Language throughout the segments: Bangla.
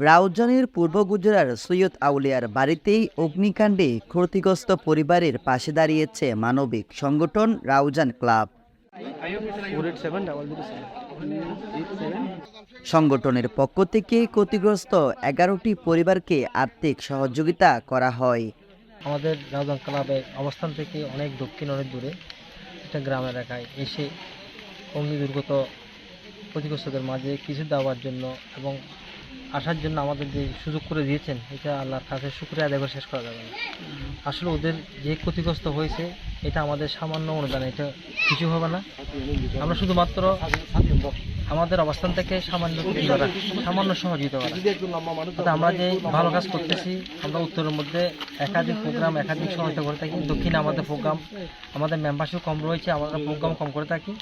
রাউজানের পূর্ব গুজরার সৈয়দ আউলিয়ার বাড়িতেই অগ্নিকাণ্ডে ক্ষতিগ্রস্ত পরিবারের পাশে দাঁড়িয়েছে মানবিক সংগঠন রাউজান ক্লাব। সংগঠনের পক্ষ থেকে ক্ষতিগ্রস্ত এগারোটি পরিবারকে আর্থিক সহযোগিতা করা হয়। আমাদের রাউজান ক্লাবের অবস্থান থেকে অনেক দক্ষিণ, অনেক দূরে একটা গ্রাম এলাকায় এসে অগ্নি দুর্গত ক্ষতিগ্রস্তদের মাঝে কিছু দেওয়ার জন্য এবং আসার জন্য আমাদের যে সুযোগ করে দিয়েছেন, এটা আল্লাহর কাছে শুক্রিয়া আদায় করে শেষ করা যাবে না। আসলে ওদের যে ক্ষতিগ্রস্ত হয়েছে, এটা আমাদের সামান্য অনুদান, এটা কিছু হবে না। আমরা শুধুমাত্র আমাদের অবস্থান থেকে সামান্য সামান্য সহযোগিতা করা আমরা যে ভালো কাজ করতেছি, আমরা উত্তরের মধ্যে একাধিক প্রোগ্রাম, একাধিক সহায়তা করে থাকি। দক্ষিণে আমাদের প্রোগ্রাম, আমাদের মেম্বারশিপ কম রয়েছে আমরা প্রোগ্রাম কম করে থাকি।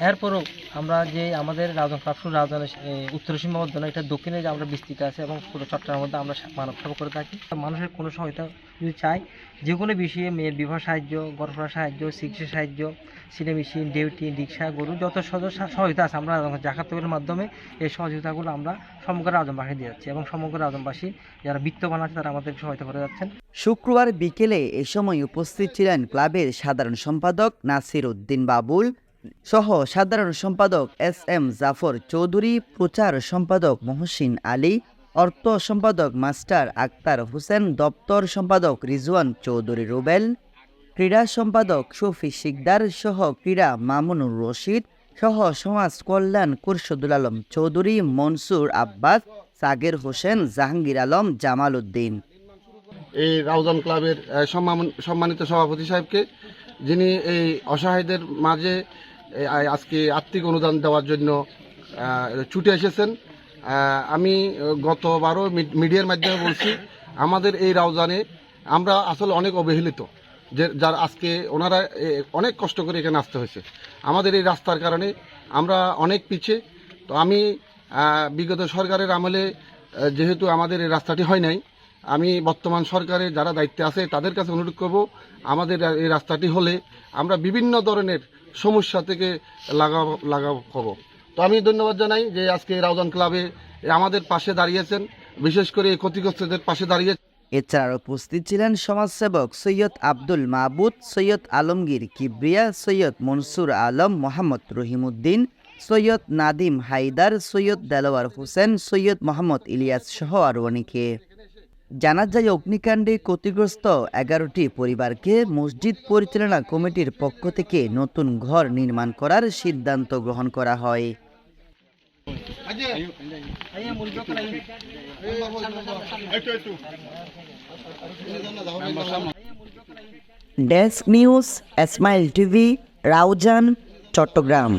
এরপরও আমরা যে আমাদের রাজন কাপসুর রাজনের উত্তর সীমাবদ্ধ নয় এটা দক্ষিণে যে আমরা বিস্তৃত আছে এবং পুরো চট্টগ্রামের মধ্যে আমরা মানব সেবা করে থাকি। মানুষের কোনো সহায়তা যদি চাই যে কোনো বিষয়ে মেয়ের বিবাহ সাহায্য গর্ভরা সাহায্য, চিকিৎসা সাহায্য সিনে মেশিন, ডিউটি, রিক্সা, গরু, যত সদস্য সহায়তা আছে আমরা জাকাত মাধ্যমে এই সহযোগিতাগুলো আমরা সমগ্র রাজনবাসী দিয়ে যাচ্ছি এবং সমগ্র রাজনবাসী যারা বিত্তবান আছে তারা আমাদের সহায়তা করে যাচ্ছেন। শুক্রবার বিকেলে এ সময় উপস্থিত ছিলেন ক্লাবের সাধারণ সম্পাদক নাসির উদ্দিন বাবুল সহ সাধারণ সম্পাদক এস এম জাফর চৌধুরী, প্রচার সম্পাদক মহসিন আলী, অর্থ সম্পাদক মাস্টার আক্তার হোসেন, দপ্তর সম্পাদক রিজওয়ান চৌধুরী রুবেল, ক্রীড়া সম্পাদক শফি শিকদার সহ ক্রীড়া মামুনুর রশিদ, সহ সমাজ কল্যাণ কুরশদুল আলম চৌধুরী, মনসুর আব্বাস, সাগের হোসেন, জাহাঙ্গীর আলম, জামাল উদ্দিন। এই রাউজান ক্লাবের সম্মানিত সভাপতি সাহেবকে, যিনি এই অসহায়দের মাঝে আজকে আর্থিক অনুদান দেওয়ার জন্য ছুটে এসেছেন। আমি গতবারও মিডিয়ার মাধ্যমে বলছি, আমাদের এই রাউজানে আমরা আসলে অনেক অবহেলিত, যে, যার আজকে ওনারা অনেক কষ্ট করে এখানে আসতে হয়েছে। আমাদের এই রাস্তার কারণে আমরা অনেক পিছে তো আমি বিগত সরকারের আমলে যেহেতু আমাদের এই রাস্তাটি হয় নাই, আমি বর্তমান সরকারের যারা দায়িত্বে আছে, তাদের কাছে অনুরোধ করব, আমাদের এই রাস্তাটি হলে আমরা বিভিন্ন ধরনের সমস্যা থেকে লাগাব লাগাব হব তো আমি ধন্যবাদ জানাই যে আজকে রাউজান ক্লাবে আমাদের পাশে দাঁড়িয়েছেন, বিশেষ করে ক্ষতিগ্রস্তদের পাশে দাঁড়িয়ে এছাড়া উপস্থিত ছিলেন সমাজসেবক সৈয়দ আব্দুল মাহবুদ সৈয়দ আলমগীর কিবরিয়া, সৈয়দ মনসুর আলম মোহাম্মদ রহিমউদ্দিন, সৈয়দ নাদিম হায়দার, সৈয়দ দেলোয়ার হোসেন, সৈয়দ মোহাম্মদ ইলিয়াস সহ আরও অনেকে। জানা যায়, অগ্নিকাণ্ডে ক্ষতিগ্রস্ত এগারোটি পরিবারকে মসজিদ পরিচালনা কমিটির পক্ষ থেকে নতুন ঘর নির্মাণ করার সিদ্ধান্ত গ্রহণ করা হয়। Desk news Smile TV, Raozan, Chattogram.